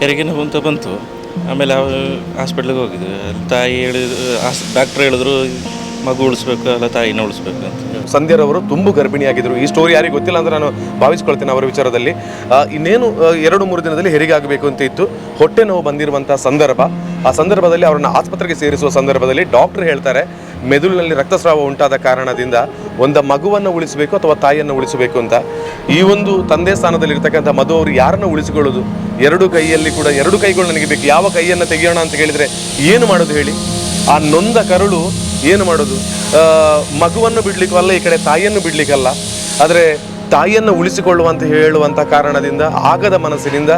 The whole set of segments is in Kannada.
ಹೆರಿಗೆ ನೋವು ಅಂತ ಬಂತು. ಆಮೇಲೆ ಹಾಸ್ಪಿಟ್ಲಿಗೆ ಹೋಗಿದ್ವಿ ಅಲ್ಲಿ ತಾಯಿ ಹೇಳಿದ್ರು ಡಾಕ್ಟ್ರ್ ಹೇಳಿದ್ರು, ಮಗು ಉಳಿಸ್ಬೇಕು, ಅಲ್ಲ ತಾಯಿನ ಉಳಿಸ್ಬೇಕು ಅಂತ. ಸಂಧ್ಯಾರವರು ತುಂಬು ಗರ್ಭಿಣಿಯಾಗಿದ್ದರು ಈ ಸ್ಟೋರಿ ಯಾರಿಗೆ ಗೊತ್ತಿಲ್ಲ ಅಂದ್ರೆ ನಾನು ಭಾವಿಸ್ಕೊಳ್ತೇನೆ ಅವರ ವಿಚಾರದಲ್ಲಿ. ಇನ್ನೇನು ಎರಡು ಮೂರು ದಿನದಲ್ಲಿ ಹೆರಿಗೆ ಆಗಬೇಕು ಅಂತ ಇತ್ತು. ಹೊಟ್ಟೆ ನೋವು ಬಂದಿರುವಂಥ ಸಂದರ್ಭ. ಆ ಸಂದರ್ಭದಲ್ಲಿ ಅವರನ್ನು ಆಸ್ಪತ್ರೆಗೆ ಸೇರಿಸುವ ಸಂದರ್ಭದಲ್ಲಿ ಡಾಕ್ಟರ್ ಹೇಳ್ತಾರೆ ಮೆದುಳಿನಲ್ಲಿ ರಕ್ತಸ್ರಾವ ಉಂಟಾದ ಕಾರಣದಿಂದ ಒಂದು ಮಗುವನ್ನು ಉಳಿಸಬೇಕು ಅಥವಾ ತಾಯಿಯನ್ನು ಉಳಿಸಬೇಕು ಅಂತ. ಈ ಒಂದು ತಂದೆ ಸ್ಥಾನದಲ್ಲಿರ್ತಕ್ಕಂಥ ಮಧು ಅವರು ಯಾರನ್ನು ಉಳಿಸಿಕೊಳ್ಳೋದು? ಎರಡು ಕೈಯಲ್ಲಿ ಕೂಡ ಎರಡು ಕೈಗಳು ನನಗೆ ಬೇಕು. ಯಾವ ಕೈಯನ್ನು ತೆಗೆಯೋಣ ಅಂತ ಹೇಳಿದರೆ ಏನು ಮಾಡೋದು ಹೇಳಿ? ಆ ನೊಂದ ಕರುಳು ಏನು ಮಾಡೋದು? ಮಗುವನ್ನು ಬಿಡ್ಲಿಕ್ಕೂ ಅಲ್ಲ, ಈ ಕಡೆ ತಾಯಿಯನ್ನು ಬಿಡ್ಲಿಕ್ಕಲ್ಲ ಆದರೆ ತಾಯಿಯನ್ನು ಉಳಿಸಿಕೊಳ್ಳುವಂತ ಹೇಳುವಂತ ಕಾರಣದಿಂದ ಆಗದ ಮನಸ್ಸಿನಿಂದ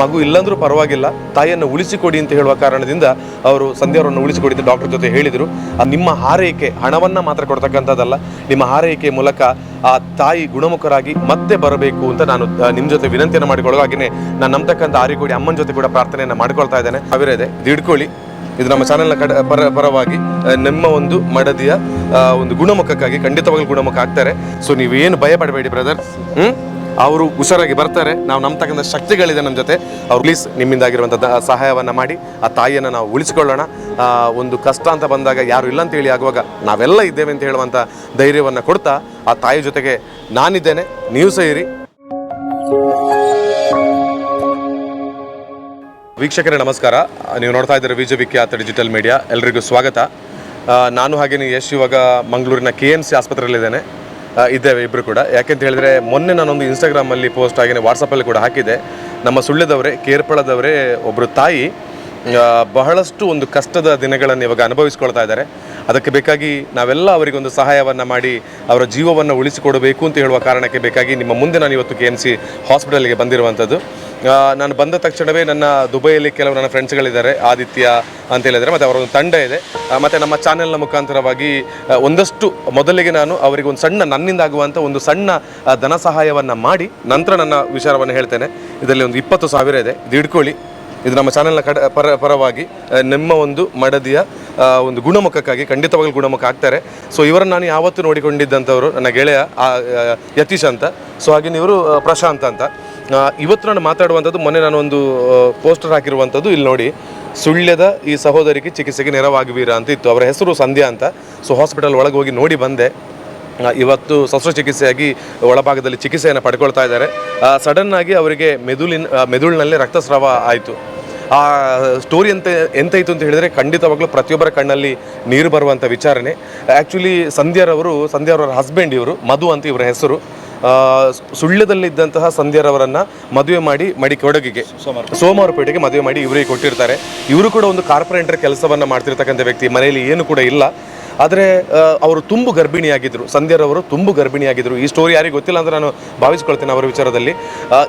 ಮಗು ಇಲ್ಲಂದ್ರೂ ಪರವಾಗಿಲ್ಲ, ತಾಯಿಯನ್ನು ಉಳಿಸಿಕೊಡಿ ಅಂತ ಹೇಳುವ ಕಾರಣದಿಂದ ಅವರು ಸಂಧ್ಯಾವರನ್ನು ಉಳಿಸಿಕೊಡಿ ಅಂತ ಡಾಕ್ಟರ್ ಜೊತೆ ಹೇಳಿದರು. ನಿಮ್ಮ ಹಾರೈಕೆ, ಹಣವನ್ನು ಮಾತ್ರ ಕೊಡ್ತಕ್ಕಂಥದ್ದಲ್ಲ, ನಿಮ್ಮ ಹಾರೈಕೆ ಮೂಲಕ ಆ ತಾಯಿ ಗುಣಮುಖರಾಗಿ ಮತ್ತೆ ಬರಬೇಕು ಅಂತ ನಾನು ನಿಮ್ಮ ಜೊತೆ ವಿನಂತಿಯನ್ನು ಮಾಡಿಕೊಳ್ಳೋ ಹಾಗೆಯೇ ನಾನು ನಂಬತಕ್ಕಂಥ ಆರಿಕೋಡಿ ಅಮ್ಮನ ಜೊತೆ ಕೂಡ ಪ್ರಾರ್ಥನೆಯನ್ನು ಮಾಡ್ಕೊಳ್ತಾ ಇದ್ದೇನೆ. ಸಾವಿರ ಇದೆ ಇಟ್ಕೊಳ್ಳಿ ಇದು ನಮ್ಮ ಚಾನೆಲ್ನ ಕಡ ಪರ, ಪರವಾಗಿ ನಿಮ್ಮ ಒಂದು ಮಡದಿಯ ಒಂದು ಗುಣಮುಖಕ್ಕಾಗಿ ಖಂಡಿತವಾಗಲು ಗುಣಮುಖ ಆಗ್ತಾರೆ. ಸೊ ನೀವೇನು ಭಯ ಪಡಬೇಡಿ ಬ್ರದರ್ ಹ್ಮ್? ಅವರು ಹುಷಾರಾಗಿ ಬರ್ತಾರೆ. ನಾವು ನಂಬತಕ್ಕಂಥ ಶಕ್ತಿಗಳಿದೆ ನಮ್ಮ ಜೊತೆ. ಅವ್ರು ಪ್ಲೀಸ್ ನಿಮ್ಮಿಂದಾಗಿರುವಂಥ ಸಹಾಯವನ್ನು ಮಾಡಿ, ಆ ತಾಯಿಯನ್ನು ನಾವು ಉಳಿಸಿಕೊಳ್ಳೋಣ. ಒಂದು ಕಷ್ಟ ಅಂತ ಬಂದಾಗ ಯಾರು ಇಲ್ಲ ಅಂತ ಹೇಳಿ ಆಗುವಾಗ ನಾವೆಲ್ಲ ಇದ್ದೇವೆ ಅಂತ ಹೇಳುವಂಥ ಧೈರ್ಯವನ್ನು ಕೊಡ್ತಾ, ಆ ತಾಯಿ ಜೊತೆಗೆ ನಾನಿದ್ದೇನೆ. ನೀವು ಸಹ ಇರಿ ವೀಕ್ಷಕರೇ, ನಮಸ್ಕಾರ. ನೀವು ನೋಡ್ತಾ ಇದ್ದೀರ ವಿಜಯ ವಿಖ್ಯಾತ ಡಿಜಿಟಲ್ ಮೀಡಿಯಾ, ಎಲ್ರಿಗೂ ಸ್ವಾಗತ. ನಾನು ಹಾಗೇನೆ ಯಶ್ ಇವಾಗ ಮಂಗಳೂರಿನ ಕೆ ಎಂ ಸಿ ಆಸ್ಪತ್ರೆಯಲ್ಲಿದ್ದೇನೆ. ಇದ್ದೇವೆ ಇಬ್ಬರು ಕೂಡ. ಯಾಕೆಂತ ಹೇಳಿದ್ರೆ, ಮೊನ್ನೆ ನಾನೊಂದು ಇನ್ಸ್ಟಾಗ್ರಾಮಲ್ಲಿ ಪೋಸ್ಟ್ ಹಾಗೇನೆ ವಾಟ್ಸಪ್ಪಲ್ಲಿ ಕೂಡ ಹಾಕಿದೆ ನಮ್ಮ ಸುಳ್ಳ್ಯದವರೇ ಕೇರ್ಪಳದವರೇ ಒಬ್ಬರು ತಾಯಿ ಬಹಳಷ್ಟು ಒಂದು ಕಷ್ಟದ ದಿನಗಳನ್ನು ಇವಾಗ ಅನುಭವಿಸ್ಕೊಳ್ತಾ ಇದ್ದಾರೆ. ಅದಕ್ಕೆ ಬೇಕಾಗಿ ನಾವೆಲ್ಲ ಅವರಿಗೊಂದು ಸಹಾಯವನ್ನು ಮಾಡಿ, ಅವರ ಜೀವವನ್ನು ಉಳಿಸಿಕೊಡಬೇಕು ಅಂತ ಹೇಳುವ ಕಾರಣಕ್ಕೆ ಬೇಕಾಗಿ ನಿಮ್ಮ ಮುಂದೆ ನಾನು ಇವತ್ತು ಕೆ ಎಂ ಸಿ ಹಾಸ್ಪಿಟಲ್ಗೆ ಬಂದಿರುವಂಥದ್ದು. ನಾನು ಬಂದ ತಕ್ಷಣವೇ ನನ್ನ ದುಬೈಯಲ್ಲಿ ಕೆಲವು ನನ್ನ ಫ್ರೆಂಡ್ಸ್ಗಳಿದ್ದಾರೆ, ಆದಿತ್ಯ ಅಂತ ಹೇಳಿದರೆ ಮತ್ತು ಅವರೊಂದು ತಂಡ ಇದೆ. ಮತ್ತು ನಮ್ಮ ಚಾನೆಲ್ನ ಮುಖಾಂತರವಾಗಿ ಒಂದಷ್ಟು ಮೊದಲಿಗೆ ನಾನು ಅವರಿಗೆ ಒಂದು ಸಣ್ಣ ನನ್ನಿಂದ ಆಗುವಂಥ ಒಂದು ಸಣ್ಣ ಧನ ಸಹಾಯವನ್ನು ಮಾಡಿ ನಂತರ ನನ್ನ ವಿಚಾರವನ್ನು ಹೇಳ್ತೇನೆ. ಇದರಲ್ಲಿ ಒಂದು ಇಪ್ಪತ್ತು ಸಾವಿರ ಇದೆ. ಇದು ಇದು ನಮ್ಮ ಚಾನೆಲ್ನ ಕಡ, ಪರ, ಪರವಾಗಿ ನಿಮ್ಮ ಒಂದು ಮಡದಿಯ ಒಂದು ಗುಣಮುಖಕ್ಕಾಗಿ, ಖಂಡಿತವಾಗಲೂ ಗುಣಮುಖ ಆಗ್ತಾರೆ. ಸೊ ಇವರನ್ನು ನಾನು ಯಾವತ್ತೂ ನೋಡಿಕೊಂಡಿದ್ದಂಥವರು, ನನ್ನ ಗೆಳೆಯ ಯತೀಶ್ ಅಂತ. ಸೊ ಹಾಗೆ ಇವರು ಪ್ರಶಾಂತ್ ಅಂತ. ಇವತ್ತು ನಾನು ಮಾತಾಡುವಂಥದ್ದು ಮೊನ್ನೆ ನಾನು ಒಂದು ಪೋಸ್ಟರ್ ಹಾಕಿರುವಂಥದ್ದು ಇಲ್ಲಿ ನೋಡಿ. ಸುಳ್ಯದ ಈ ಸಹೋದರಿಗೆ ಚಿಕಿತ್ಸೆಗೆ ನೆರವಾಗುವೀರ ಅಂತ ಇತ್ತು. ಅವರ ಹೆಸರು ಸಂಧ್ಯಾ ಅಂತ. ಸೊ ಹಾಸ್ಪಿಟಲ್ ಒಳಗೆ ಹೋಗಿ ನೋಡಿ ಬಂದೆ. ಇವತ್ತು ಶಸ್ತ್ರಚಿಕಿತ್ಸೆಯಾಗಿ ಒಳಭಾಗದಲ್ಲಿ ಚಿಕಿತ್ಸೆಯನ್ನು ಪಡ್ಕೊಳ್ತಾ ಇದ್ದಾರೆ. ಸಡನ್ ಆಗಿ ಅವರಿಗೆ ಮೆದುಳಿನ ಮೆದುಳಿನಲ್ಲಿ ರಕ್ತಸ್ರಾವ ಆಯಿತು. ಆ ಸ್ಟೋರಿ ಅಂತ ಎಂತಾಯಿತು ಅಂತ ಹೇಳಿದರೆ ಖಂಡಿತವಾಗ್ಲೂ ಪ್ರತಿಯೊಬ್ಬರ ಕಣ್ಣಲ್ಲಿ ನೀರು ಬರುವಂಥ ವಿಚಾರಣೆ. ಆ್ಯಕ್ಚುಲಿ ಸಂಧ್ಯಾರವರು, ಸಂಧ್ಯಾರವರ ಹಸ್ಬೆಂಡ್ ಇವರು, ಮಧು ಅಂತ ಇವರ ಹೆಸರು. ಸುಳ್ಯದಲ್ಲಿದ್ದಂತಹ ಸಂಧ್ಯರವರನ್ನು ಮದುವೆ ಮಾಡಿ ಮಡಿ ಕೊಡಗಿಗೆ ಸೋಮವಾರಪೇಟೆಗೆ ಮದುವೆ ಮಾಡಿ ಇವರಿಗೆ ಕೊಟ್ಟಿರ್ತಾರೆ. ಇವರು ಕೂಡ ಒಂದು ಕಾರ್ಪೊರೇಟರ್ ಕೆಲಸವನ್ನ ಮಾಡ್ತಿರ್ತಕ್ಕಂಥ ವ್ಯಕ್ತಿ ಮನೆಯಲ್ಲಿ ಏನು ಕೂಡ ಇಲ್ಲ. ಆದರೆ ಅವರು ತುಂಬು ಗರ್ಭಿಣಿಯಾಗಿದ್ದರು ಸಂಧ್ಯರವರು ತುಂಬು ಗರ್ಭಿಣಿಯಾಗಿದ್ದರು ಈ ಸ್ಟೋರಿ ಯಾರಿಗೆ ಗೊತ್ತಿಲ್ಲ ಅಂದರೆ ನಾನು ಭಾವಿಸ್ಕೊಳ್ತೇನೆ ಅವರ ವಿಚಾರದಲ್ಲಿ.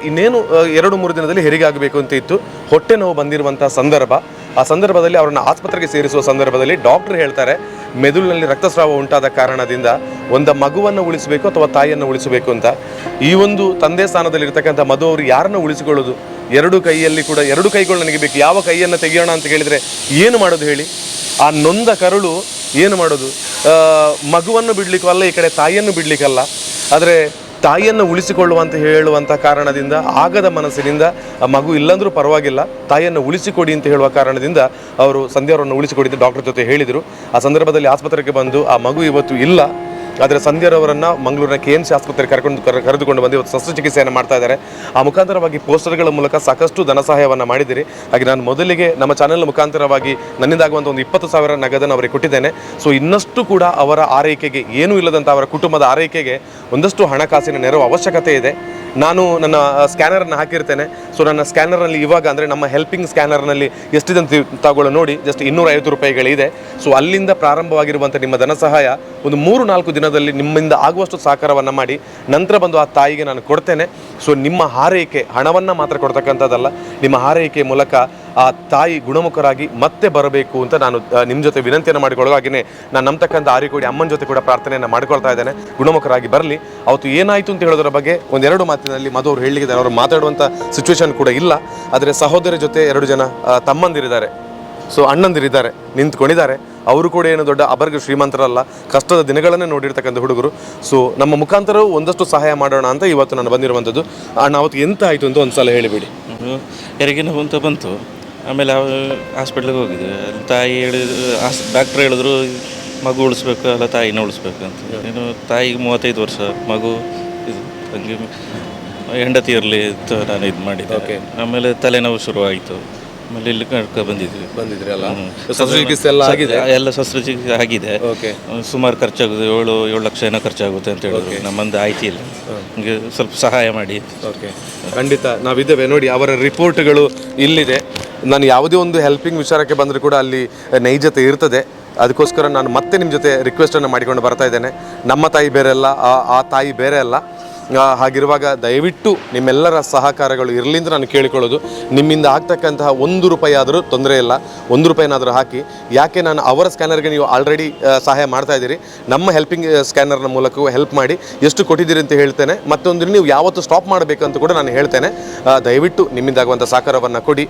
ಇನ್ನೇನು ಎರಡು ಮೂರು ದಿನದಲ್ಲಿ ಹೆರಿಗೆ ಆಗಬೇಕು ಅಂತ ಇತ್ತು. ಹೊಟ್ಟೆ ನೋವು ಬಂದಿರುವಂಥ ಸಂದರ್ಭ. ಆ ಸಂದರ್ಭದಲ್ಲಿ ಅವರನ್ನು ಆಸ್ಪತ್ರೆಗೆ ಸೇರಿಸುವ ಸಂದರ್ಭದಲ್ಲಿ ಡಾಕ್ಟರ್ ಹೇಳ್ತಾರೆ ಮೆದುಳಿನಲ್ಲಿ ರಕ್ತಸ್ರಾವ ಉಂಟಾದ ಕಾರಣದಿಂದ ಒಂದು ಮಗುವನ್ನು ಉಳಿಸಬೇಕು ಅಥವಾ ತಾಯಿಯನ್ನು ಉಳಿಸಬೇಕು ಅಂತ. ಈ ಒಂದು ತಂದೆ ಸ್ಥಾನದಲ್ಲಿರ್ತಕ್ಕಂಥ ಮಧು ಅವರು ಯಾರನ್ನು ಉಳಿಸಿಕೊಳ್ಳೋದು? ಎರಡು ಕೈಯಲ್ಲಿ ಕೂಡ, ಎರಡು ಕೈಗಳು ನನಗೆ ಬೇಕು. ಯಾವ ಕೈಯನ್ನು ತೆಗೆಯೋಣ ಅಂತ ಹೇಳಿದರೆ ಏನು ಮಾಡೋದು ಹೇಳಿ? ಆ ನೊಂದ ಕರುಳು ಏನು ಮಾಡೋದು? ಮಗುವನ್ನು ಬಿಡಲಿಕ್ಕೂ ಅಲ್ಲ, ಈ ಕಡೆ ತಾಯಿಯನ್ನು ಬಿಡಲಿಕ್ಕಲ್ಲ ಆದರೆ ತಾಯಿಯನ್ನು ಉಳಿಸಿಕೊಳ್ಳುವಂತ ಹೇಳುವಂಥ ಕಾರಣದಿಂದ ಆಗದ ಮನಸ್ಸಿನಿಂದ ಮಗು ಇಲ್ಲಂದ್ರೂ ಪರವಾಗಿಲ್ಲ, ತಾಯಿಯನ್ನು ಉಳಿಸಿಕೊಡಿ ಅಂತ ಹೇಳುವ ಕಾರಣದಿಂದ ಅವರು ಸಂಧ್ಯಾವರನ್ನು ಉಳಿಸಿಕೊಡಿ ಅಂತ ಡಾಕ್ಟರ್ ಜೊತೆ ಹೇಳಿದರು. ಆ ಸಂದರ್ಭದಲ್ಲಿ ಆಸ್ಪತ್ರೆಗೆ ಬಂದು ಆ ಮಗು ಇವತ್ತು ಇಲ್ಲ. ಆದರೆ ಸಂಧ್ಯಾರವರನ್ನ ಮಂಗಳೂರಿನ ಕೆ ಸಿ ಆಸ್ಪತ್ರೆಗೆ ಕರ್ಕೊಂಡು ಕರೆದುಕೊಂಡು ಬಂದು ಇವತ್ತು ಶಸ್ತ್ರಚಿಕಿತ್ಸೆಯನ್ನು ಮಾಡ್ತಾ ಇದ್ದಾರೆ. ಆ ಮುಖಾಂತರವಾಗಿ ಪೋಸ್ಟರ್ಗಳ ಮೂಲಕ ಸಾಕಷ್ಟು ಧನ ಸಹಾಯವನ್ನು ಮಾಡಿದ್ದೀರಿ. ಹಾಗೆ ನಾನು ಮೊದಲಿಗೆ ನಮ್ಮ ಚಾನೆಲ್ ಮುಖಾಂತರವಾಗಿ ನನ್ನಿಂದಾಗುವಂಥ ಒಂದು ಇಪ್ಪತ್ತು ಸಾವಿರ ನಗದನ್ನು ಅವರಿಗೆ ಕೊಟ್ಟಿದ್ದೇನೆ. ಸೊ ಇನ್ನಷ್ಟು ಕೂಡ ಅವರ ಆರೈಕೆಗೆ, ಏನೂ ಇಲ್ಲದಂಥ ಅವರ ಕುಟುಂಬದ ಆರೈಕೆಗೆ ಒಂದಷ್ಟು ಹಣಕಾಸಿನ ನೆರವು ಅವಶ್ಯಕತೆ ಇದೆ. ನಾನು ನನ್ನ ಸ್ಕ್ಯಾನರನ್ನು ಹಾಕಿರ್ತೇನೆ. ಸೊ ನನ್ನ ಸ್ಕ್ಯಾನರ್ನಲ್ಲಿ ಇವಾಗ ಅಂದರೆ ನಮ್ಮ ಹೆಲ್ಪಿಂಗ್ ಸ್ಕ್ಯಾನರ್ನಲ್ಲಿ ಎಷ್ಟಿದೆ ಅಂತ ತಗೊಳ್ಳೋ ನೋಡಿ ಜಸ್ಟ್ ಇನ್ನೂರೈವತ್ತು ರೂಪಾಯಿಗಳಿದೆ. ಸೊ ಅಲ್ಲಿಂದ ಪ್ರಾರಂಭವಾಗಿರುವಂಥ ನಿಮ್ಮ ಧನ ಸಹಾಯ ಒಂದು ಮೂರು ನಾಲ್ಕು ದಿನದಲ್ಲಿ ನಿಮ್ಮಿಂದ ಆಗುವಷ್ಟು ಸಹಕಾರವನ್ನು ಮಾಡಿ, ನಂತರ ಬಂದು ಆ ತಾಯಿಗೆ ನಾನು ಕೊಡ್ತೇನೆ. ಸೊ ನಿಮ್ಮ ಹಾರೈಕೆ, ಹಣವನ್ನು ಮಾತ್ರ ಕೊಡ್ತಕ್ಕಂಥದ್ದಲ್ಲ, ನಿಮ್ಮ ಹಾರೈಕೆ ಮೂಲಕ ಆ ತಾಯಿ ಗುಣಮುಖರಾಗಿ ಮತ್ತೆ ಬರಬೇಕು ಅಂತ ನಾನು ನಿಮ್ಮ ಜೊತೆ ವಿನಂತಿಯನ್ನು ಮಾಡಿಕೊಳ್ಳೋ ಹಾಗೆಯೇ ನಾನು ನಂಬತಕ್ಕಂಥ ಆರಿಕೋಡಿ ಅಮ್ಮನ ಜೊತೆ ಕೂಡ ಪ್ರಾರ್ಥನೆಯನ್ನು ಮಾಡ್ಕೊಳ್ತಾ ಇದ್ದೇನೆ. ಗುಣಮುಖರಾಗಿ ಬರಲಿ. ಅವತ್ತು ಏನಾಯಿತು ಅಂತ ಹೇಳೋದ್ರ ಬಗ್ಗೆ ಒಂದೆರಡು ಮಾತಿನಲ್ಲಿ ಮಧು ಅವರು ಹೇಳಿದ್ದಾರೆ. ಅವರು ಮಾತಾಡುವಂಥ ಸಿಚುವೇಶನ್ ಕೂಡ ಇಲ್ಲ. ಆದರೆ ಸಹೋದರ ಜೊತೆ ಎರಡು ಜನ ತಮ್ಮಂದಿರಿದ್ದಾರೆ. ಸೊ ಅಣ್ಣಂದಿರಿದ್ದಾರೆ, ನಿಂತ್ಕೊಂಡಿದ್ದಾರೆ. ಅವರು ಕೂಡ ಏನು ದೊಡ್ಡ ಅಬರ್ಗ ಶ್ರೀಮಂತರಲ್ಲ. ಕಷ್ಟದ ದಿನಗಳನ್ನೇ ನೋಡಿರ್ತಕ್ಕಂಥ ಹುಡುಗರು. ಸೊ ನಮ್ಮ ಮುಖಾಂತರವೂ ಒಂದಷ್ಟು ಸಹಾಯ ಮಾಡೋಣ ಅಂತ ಇವತ್ತು ನಾನು ಬಂದಿರುವಂಥದ್ದು. ಅಣ್ಣ, ಅವತ್ತು ಎಂತ ಆಯಿತು ಅಂತ ಒಂದು ಸಲ ಹೇಳಿಬಿಡಿ ಹೆರಿಗೆ ನೋವು ಅಂತ ಬಂತು? ಆಮೇಲೆ ಹಾಸ್ಪಿಟ್ಲಿಗೆ ಹೋಗಿದ್ವಿ ಅಲ್ಲಿ ತಾಯಿ ಹೇಳಿದ್ರು ಆಸ್ ಡಾಕ್ಟ್ರ್ ಹೇಳಿದ್ರು ಮಗು ಉಳಿಸ್ಬೇಕು ಅಲ್ಲ ತಾಯಿನ ಉಳಿಸ್ಬೇಕು ಅಂತ. ಏನು ತಾಯಿಗೆ ಮೂವತ್ತೈದು ವರ್ಷ ಮಗು ಇದು ಹಂಗೆ ಹೆಂಡತಿ ಇರಲಿ ಅಂತ ನಾನು ಇದು ಮಾಡಿದ್ದೆ ಓಕೆ ಆಮೇಲೆ ತಲೆನೋವು ಶುರುವಾಯಿತು. ಆಮೇಲೆ ಇಲ್ಲಿ ಕರ್ಕೊ ಬಂದಿದ್ವಿ. ಬಂದಿದ್ರಿ ಅಲ್ಲ. ಶಸ್ತ್ರಚಿಕಿತ್ಸೆ ಎಲ್ಲ ಆಗಿದೆ? ಎಲ್ಲ ಶಸ್ತ್ರಚಿಕಿತ್ಸೆ ಆಗಿದೆ. ಓಕೆ ಸುಮಾರು ಖರ್ಚಾಗುತ್ತೆ ಏಳು ಏಳು ಲಕ್ಷ ಏನೋ ಖರ್ಚಾಗುತ್ತೆ ಅಂತ ಹೇಳಿದ್ರು. ನಮ್ಮಂದು ಆಯ್ತು ಇಲ್ಲ. ಹಂಗೆ ಸ್ವಲ್ಪ ಸಹಾಯ ಮಾಡಿ. ಓಕೆ ಖಂಡಿತ ನಾವಿದ್ದೇವೆ. ನೋಡಿ ಅವರ ರಿಪೋರ್ಟ್ಗಳು ಇಲ್ಲಿದೆ. ನಾನು ಯಾವುದೇ ಒಂದು ಹೆಲ್ಪಿಂಗ್ ವಿಚಾರಕ್ಕೆ ಬಂದರೂ ಕೂಡ ಅಲ್ಲಿ ನೈಜತೆ ಇರ್ತದೆ. ಅದಕ್ಕೋಸ್ಕರ ನಾನು ಮತ್ತೆ ನಿಮ್ಮ ಜೊತೆ ರಿಕ್ವೆಸ್ಟನ್ನು ಮಾಡಿಕೊಂಡು ಬರ್ತಾ ಇದ್ದೇನೆ. ನಮ್ಮ ತಾಯಿ ಬೇರೆ ಅಲ್ಲ ಆ- ತಾಯಿ ಬೇರೆ ಅಲ್ಲ. ಹಾಗಿರುವಾಗ ದಯವಿಟ್ಟು ನಿಮ್ಮೆಲ್ಲರ ಸಹಕಾರಗಳು ಇರಲಿ ಅಂತ ನಾನು ಕೇಳಿಕೊಳ್ಳೋದು. ನಿಮ್ಮಿಂದ ಆಗ್ತಕ್ಕಂತಹ ಒಂದು ರೂಪಾಯಿ ಆದರೂ ತೊಂದರೆ ಇಲ್ಲ. ಒಂದು ರೂಪಾಯಿನಾದರೂ ಹಾಕಿ. ಯಾಕೆ ನಾನು ಅವರ ಸ್ಕ್ಯಾನರ್ಗೆ ನೀವು ಆಲ್ರೆಡಿ ಸಹಾಯ ಮಾಡ್ತಾ ಇದ್ದೀರಿ? ನಮ್ಮ ಹೆಲ್ಪಿಂಗ್ ಸ್ಕ್ಯಾನರ್ನ ಮೂಲಕವೂ ಹೆಲ್ಪ್ ಮಾಡಿ ಎಷ್ಟು ಕೊಟ್ಟಿದ್ದೀರಿ ಅಂತ ಹೇಳ್ತೇನೆ. ಮತ್ತೊಂದು ನೀವು ಯಾವತ್ತು ಸ್ಟಾಪ್ ಮಾಡಬೇಕು ಅಂತ ಕೂಡ ನಾನು ಹೇಳ್ತೇನೆ. ದಯವಿಟ್ಟು ನಿಮ್ಮಿಂದಾಗುವಂಥ ಸಹಕಾರವನ್ನು ಕೊಡಿ.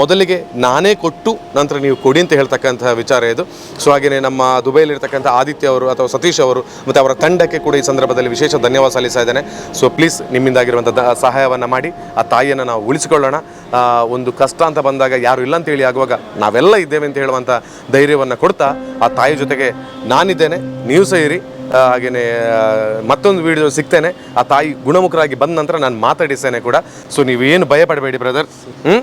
ಮೊದಲಿಗೆ ನಾನೇ ಕೊಟ್ಟು ನಂತರ ನೀವು ಕೊಡಿ ಅಂತ ಹೇಳ್ತಕ್ಕಂತಹ ವಿಚಾರ ಇದು. ಸೊ ಹಾಗೆಯೇ ನಮ್ಮ ದುಬೈಲಿರ್ತಕ್ಕಂಥ ಆದಿತ್ಯ ಅವರು ಅಥವಾ ಸತೀಶ್ ಅವರು ಮತ್ತು ಅವರ ತಂಡಕ್ಕೆ ಕೂಡ ಈ ಸಂದರ್ಭದಲ್ಲಿ ವಿಶೇಷ ಧನ್ಯವಾದ ಸಲ್ಲಿಸ್ತಾ ಇದ್ದೇನೆ. ಸೊ ಪ್ಲೀಸ್ ನಿಮ್ಮಿಂದಾಗಿರುವಂಥ ಸಹಾಯವನ್ನು ಮಾಡಿ, ಆ ತಾಯಿಯನ್ನು ನಾವು ಉಳಿಸಿಕೊಳ್ಳೋಣ. ಒಂದು ಕಷ್ಟ ಅಂತ ಬಂದಾಗ ಯಾರು ಇಲ್ಲ ಅಂತೇಳಿ ಆಗುವಾಗ ನಾವೆಲ್ಲ ಇದ್ದೇವೆ ಅಂತ ಹೇಳುವಂಥ ಧೈರ್ಯವನ್ನು ಕೊಡ್ತಾ, ಆ ತಾಯಿ ಜೊತೆಗೆ ನಾನಿದ್ದೇನೆ, ನೀವು ಸಹ ಇರಿ ಹಾಗೆಯೇ ಮತ್ತೊಂದು ವಿಡಿಯೋ ಸಿಗ್ತೇನೆ. ಆ ತಾಯಿ ಗುಣಮುಖರಾಗಿ ಬಂದ ನಂತರ ನಾನು ಮಾತಾಡಿಸ್ತೇನೆ ಕೂಡ. ಸೊ ನೀವೇನು ಭಯಪಡಬೇಡಿ ಬ್ರದರ್ ಹ್ಞೂ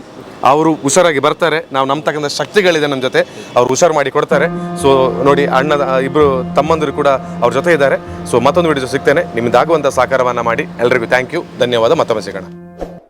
ಅವರು ಹುಷಾರಾಗಿ ಬರ್ತಾರೆ. ನಾವು ನಮ್ಮ ತಕ್ಕಂಥ ಶಕ್ತಿಗಳಿದೆ ನಮ್ಮ ಜೊತೆ. ಅವ್ರು ಹುಷಾರು ಮಾಡಿ ಕೊಡ್ತಾರೆ. ಸೊ ನೋಡಿ ಅಣ್ಣದ ಇಬ್ಬರು ತಮ್ಮಂದಿರು ಕೂಡ ಅವ್ರ ಜೊತೆ ಇದ್ದಾರೆ. ಸೊ ಮತ್ತೊಂದು ವಿಡಿಯೋ ಸಿಗ್ತೇನೆ. ನಿಮ್ಮದಾಗುವಂಥ ಸಹಕಾರವನ್ನು ಮಾಡಿ ಎಲ್ರಿಗೂ ಥ್ಯಾಂಕ್ ಯು ಧನ್ಯವಾದ. ಮತ್ತೊಮ್ಮೆ ಸಿಗೋಣ.